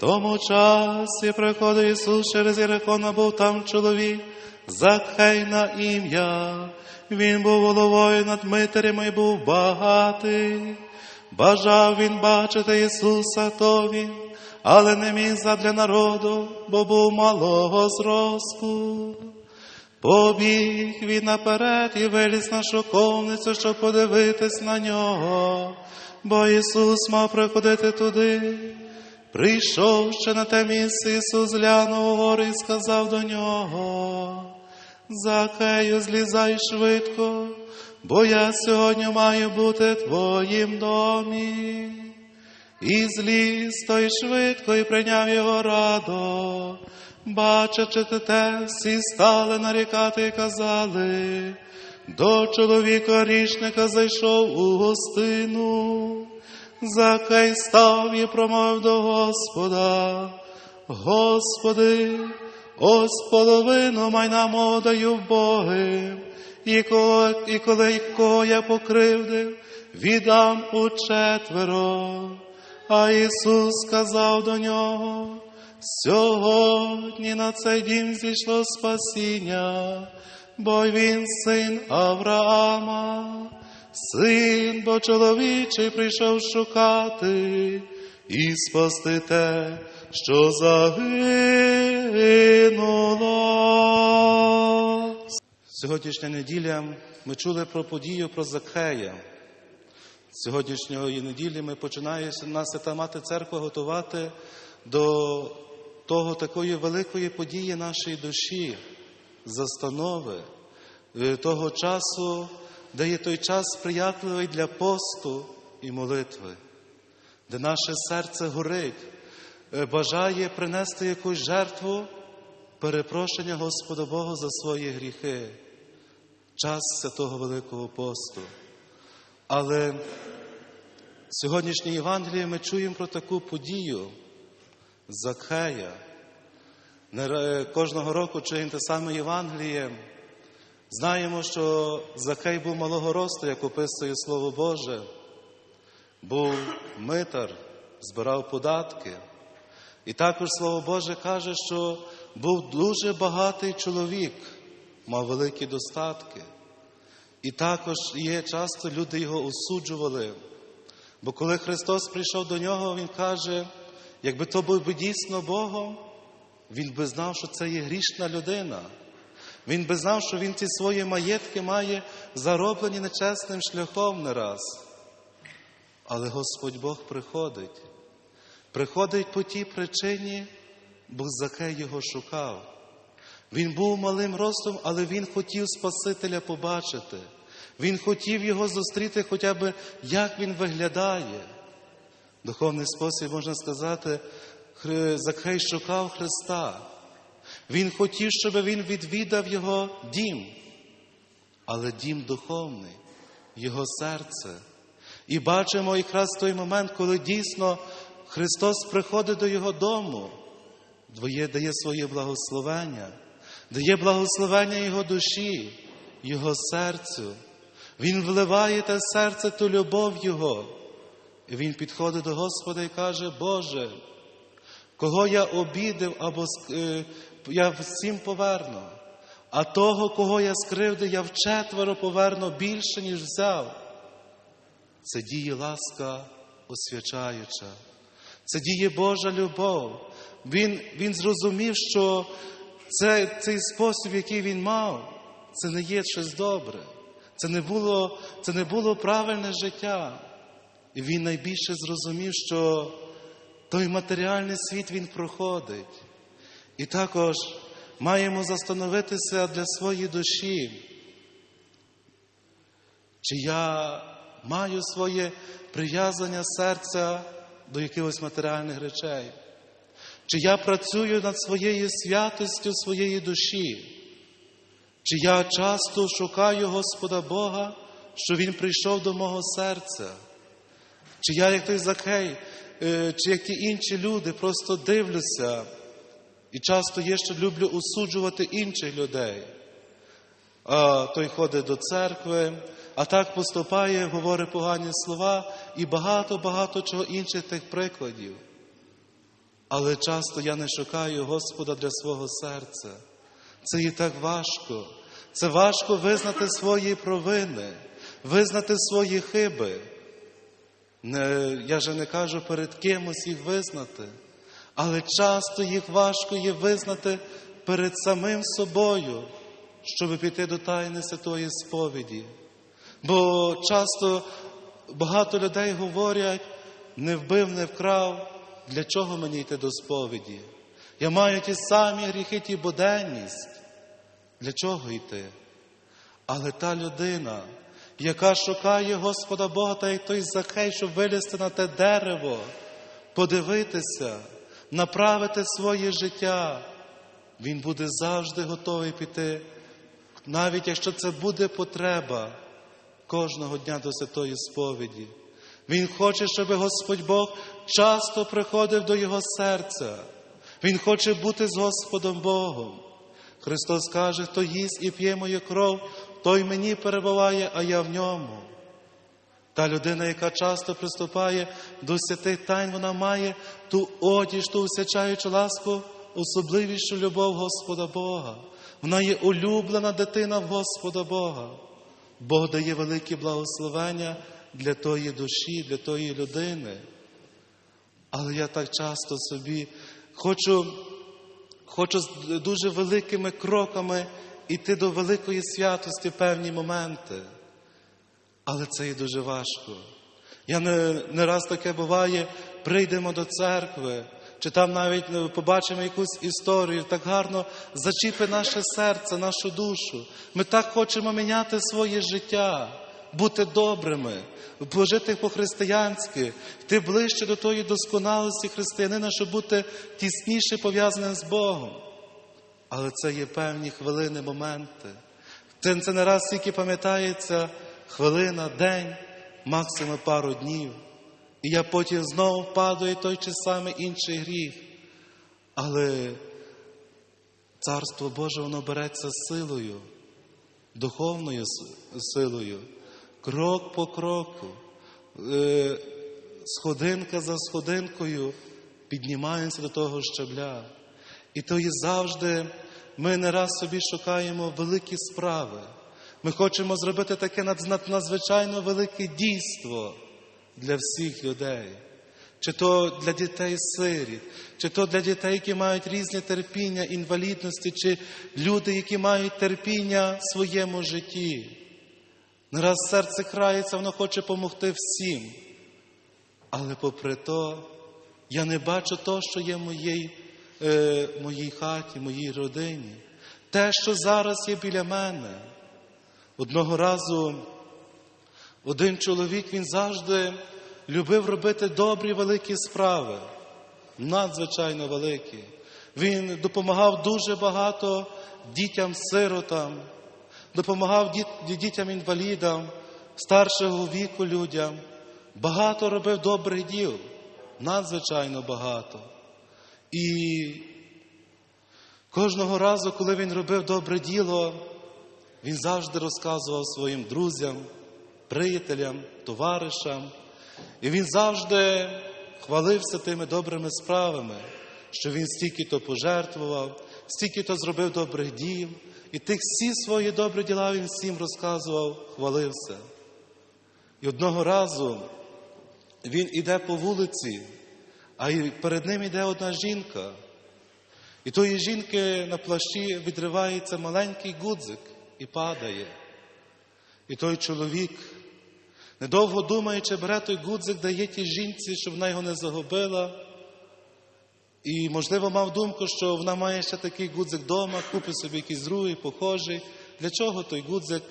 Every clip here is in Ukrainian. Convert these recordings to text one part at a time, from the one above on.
тому часі приходив Ісус через Єрихона, був там чоловік, Захей на ім'я. Він був головою над митарями і був багатий. Бажав він бачити Ісуса, то він, але не міг задля народу, бо був малого зросту. Побіг він наперед і виліз на шоковницю, щоб подивитись на нього, бо Ісус мав приходити туди. Прийшов ще на те місце Ісус глянув угору і сказав до нього, Закею, злізай швидко, бо я сьогодні маю бути твоїм домі. І зліз той швидко і прийняв його радо. Бачачи те, всі стали нарікати і казали, до чоловіка річника зайшов у гостину. Закай став і промовив до Господа, Господи, ось половину майна мого даю Боги, і коли, і коли кого я покривдив, віддам у четверо. А Ісус сказав до нього, сьогодні на цей дім зійшло спасіння, бо він син Авраама, син бо чоловічий прийшов шукати і спасти те, що загинуло. Сьогоднішня неділя ми чули про подію про Закхея. Сьогоднішньої неділі ми починає нас Свята Мати Церква готувати до того такої великої події нашої душі, застанови, е, того часу, де є той час сприятливий для посту і молитви, де наше серце горить, е, бажає принести якусь жертву перепрошення Господа Бога за свої гріхи, час святого Великого посту. Але в сьогоднішній Євангелії ми чуємо про таку подію Закхея. Кожного року чуємо те саме Євангеліє. Знаємо, що Закхей був малого росту, як описує Слово Боже, був митар, збирав податки. І також Слово Боже каже, що був дуже багатий чоловік, мав великі достатки. І також є часто люди його осуджували. Бо коли Христос прийшов до нього, Він каже, якби то був би дійсно Богом, Він би знав, що це є грішна людина. Він би знав, що він ці свої маєтки має зароблені нечесним шляхом не раз. Але Господь Бог приходить. Приходить по тій причині, бо Закей його шукав. Він був малим ростом, але він хотів Спасителя побачити. Він хотів його зустріти, хоча б як він виглядає. Духовний спосіб, можна сказати, Закхей шукав Христа. Він хотів, щоб він відвідав його дім, але дім духовний, його серце. І бачимо якраз той момент, коли дійсно Христос приходить до його дому, дає своє благословення, дає благословення його душі, його серцю. Він вливає те серце ту любов Його. І він підходить до Господа і каже, Боже, кого я обідав або е, я всім поверну, а того, кого я скривдив, я вчетверо поверну більше, ніж взяв. Це діє ласка освячаюча. Це діє Божа любов. Він, він зрозумів, що це, цей спосіб, який він мав, це не є щось добре. Це не було, це не було правильне життя. І він найбільше зрозумів, що той матеріальний світ він проходить. І також маємо застановитися для своєї душі. Чи я маю своє прив'язання серця до якихось матеріальних речей? Чи я працюю над своєю святостю своєї душі? Чи я часто шукаю Господа Бога, що Він прийшов до мого серця? Чи я, як той Закей, е, чи як ті інші люди, просто дивлюся і часто є, що люблю осуджувати інших людей. А той ходить до церкви, а так поступає, говорить погані слова і багато-багато чого інших тих прикладів. Але часто я не шукаю Господа для свого серця. Це і так важко. Це важко визнати свої провини, визнати свої хиби. Не, я же не кажу перед кимось їх визнати, але часто їх важко є визнати перед самим собою, щоб піти до тайни святої сповіді. Бо часто багато людей говорять, не вбив, не вкрав, для чого мені йти до сповіді? Я маю ті самі гріхи, ті буденність. Для чого йти? Але та людина, яка шукає Господа Бога, та як той захей, щоб вилізти на те дерево, подивитися, направити своє життя, він буде завжди готовий піти, навіть якщо це буде потреба кожного дня до святої сповіді. Він хоче, щоб Господь Бог часто приходив до його серця. Він хоче бути з Господом Богом. Христос каже, хто їсть і п'є мою кров, той мені перебуває, а я в ньому. Та людина, яка часто приступає до святих тайн, вона має ту одіж, ту усячаючу ласку, особливішу любов Господа Бога. Вона є улюблена дитина Господа Бога. Бог дає великі благословення для тої душі, для тої людини. Але я так часто собі хочу, хочу дуже великими кроками йти до великої святості в певні моменти. Але це і дуже важко. Я не, не раз таке буває, прийдемо до церкви, чи там навіть ну, побачимо якусь історію, так гарно зачіпи наше серце, нашу душу. Ми так хочемо міняти своє життя, бути добрими, пожити по-християнськи, йти ближче до тої досконалості християнина, щоб бути тісніше пов'язаним з Богом. Але це є певні хвилини, моменти. Це, це не раз тільки пам'ятається хвилина, день, максимум пару днів. І я потім знову впадаю той чи самий інший гріх. Але Царство Боже, воно береться силою, духовною силою, крок по кроку, е, сходинка за сходинкою піднімаємося до того щабля. І то є завжди ми не раз собі шукаємо великі справи. Ми хочемо зробити таке надзвичайно велике дійство для всіх людей, чи то для дітей сиріт, чи то для дітей, які мають різні терпіння, інвалідності, чи люди, які мають терпіння в своєму житті. Не раз серце крається, воно хоче допомогти всім. Але попри то, я не бачу того, що є в моїй, е, моїй хаті, моїй родині. Те, що зараз є біля мене. Одного разу один чоловік він завжди любив робити добрі великі справи, надзвичайно великі. Він допомагав дуже багато дітям-сиротам, допомагав дітям-інвалідам, старшого віку людям. Багато робив добрих діл, надзвичайно багато. І кожного разу, коли він робив добре діло, він завжди розказував своїм друзям, приятелям, товаришам. І він завжди хвалився тими добрими справами, що він стільки-то пожертвував, стільки-то зробив добрих діл. І тих всі свої добрі діла він всім розказував, хвалився. І одного разу він іде по вулиці, а перед ним іде одна жінка. І тої жінки на плащі відривається маленький гудзик і падає. І той чоловік, недовго думаючи, бере той гудзик, дає тій жінці, щоб вона його не загубила. І, можливо, мав думку, що вона має ще такий гудзик вдома, купить собі якийсь другий, похожий. Для чого той гудзик?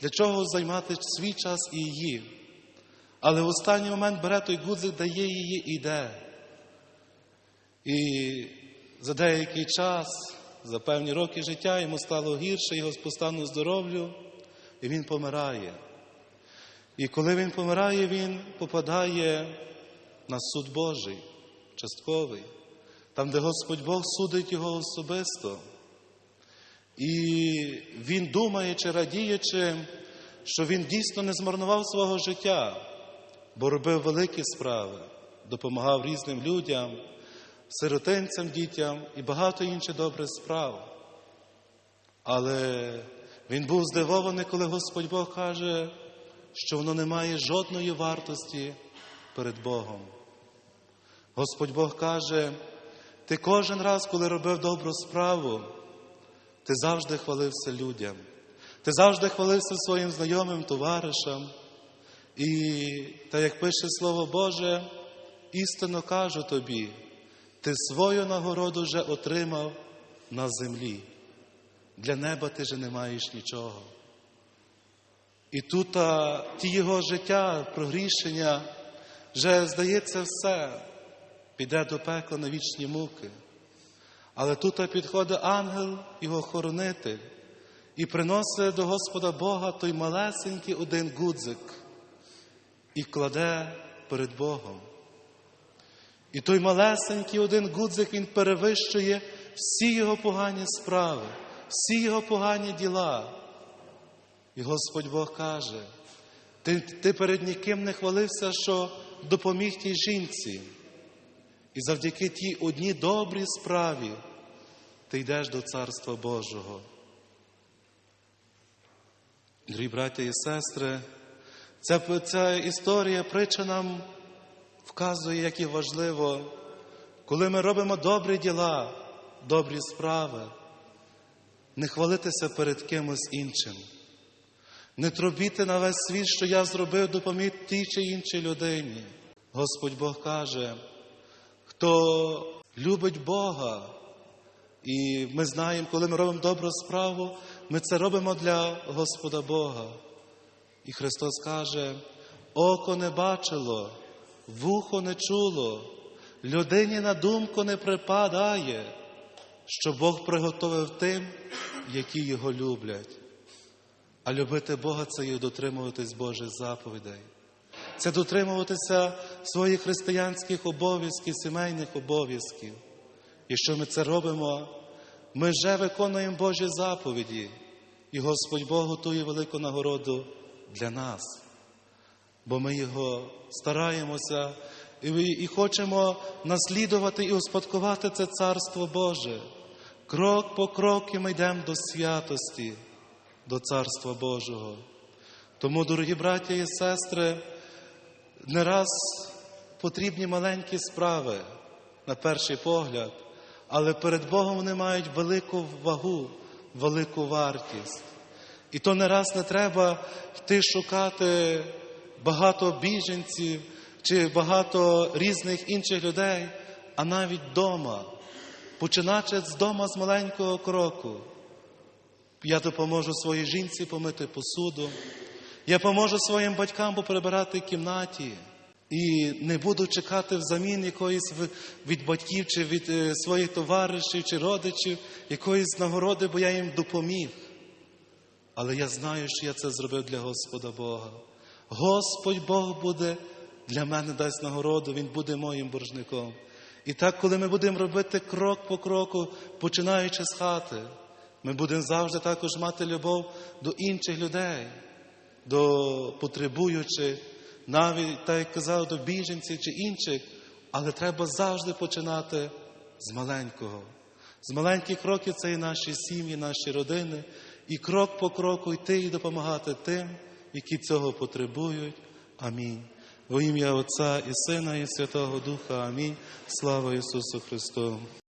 Для чого займати свій час і її? Але в останній момент бере той гудзик, дає її і йде. І за деякий час, за певні роки життя, йому стало гірше, його по стану здоров'ю, і він помирає. І коли він помирає, він попадає на суд Божий, частковий, там, де Господь Бог судить його особисто. І він думає чи радіючи, що він дійсно не змарнував свого життя, бо робив великі справи, допомагав різним людям, сиротинцям, дітям і багато інших добрих справ. Але він був здивований, коли Господь Бог каже, що воно не має жодної вартості перед Богом. Господь Бог каже, ти кожен раз, коли робив добру справу, ти завжди хвалився людям, ти завжди хвалився своїм знайомим товаришам. І та як пише Слово Боже, істинно кажу тобі, ти свою нагороду вже отримав на землі. Для неба ти же не маєш нічого. І тут а, ті його життя, прогрішення, вже здається все, піде до пекла на вічні муки. Але тут підходить ангел, його хоронитель, і приносить до Господа Бога той малесенький один гудзик і кладе перед Богом. І той малесенький один гудзик він перевищує всі його погані справи, всі його погані діла. І Господь Бог каже, ти, ти перед ніким не хвалився, що допоміг тій жінці. І завдяки тій одній добрій справі ти йдеш до Царства Божого. Дорогі браття і сестри, ця, ця історія, притча нам вказує, як і важливо, коли ми робимо добрі діла, добрі справи, не хвалитися перед кимось іншим, не тробіти на весь світ, що я зробив, допоміг тій чи іншій людині. Господь Бог каже, хто любить Бога, і ми знаємо, коли ми робимо добру справу, ми це робимо для Господа Бога. І Христос каже, око не бачило, вухо не чуло, людині на думку не припадає, що Бог приготовив тим, які його люблять. А любити Бога це є дотримуватись Божих заповідей. Це дотримуватися своїх християнських обов'язків, сімейних обов'язків. Якщо ми це робимо, ми вже виконуємо Божі заповіді, і Господь Бог готує велику нагороду для нас, бо ми Його стараємося і, і хочемо наслідувати і успадкувати це Царство Боже. Крок по кроку ми йдемо до святості, до Царства Божого. Тому, дорогі браття і сестри, не раз потрібні маленькі справи на перший погляд, але перед Богом вони мають велику вагу, велику вартість. І то не раз не треба йти шукати багато біженців чи багато різних інших людей, а навіть вдома, починаючи з дома з маленького кроку. Я допоможу своїй жінці помити посуду, я поможу своїм батькам поприбирати кімнаті. І не буду чекати взамін якоїсь від батьків чи від е, своїх товаришів чи родичів, якоїсь нагороди, бо я їм допоміг. Але я знаю, що я це зробив для Господа Бога. Господь Бог буде для мене дасть нагороду, Він буде моїм боржником. І так, коли ми будемо робити крок по кроку, починаючи з хати, ми будемо завжди також мати любов до інших людей, до потребуючих, навіть, так як казав, до біженців чи інших, але треба завжди починати з маленького. З маленьких кроків це і наші сім'ї, наші родини, і крок по кроку йти і допомагати тим, які цього потребують. Амінь. Во ім'я Отця і Сина, і Святого Духа. Амінь. Слава Ісусу Христу!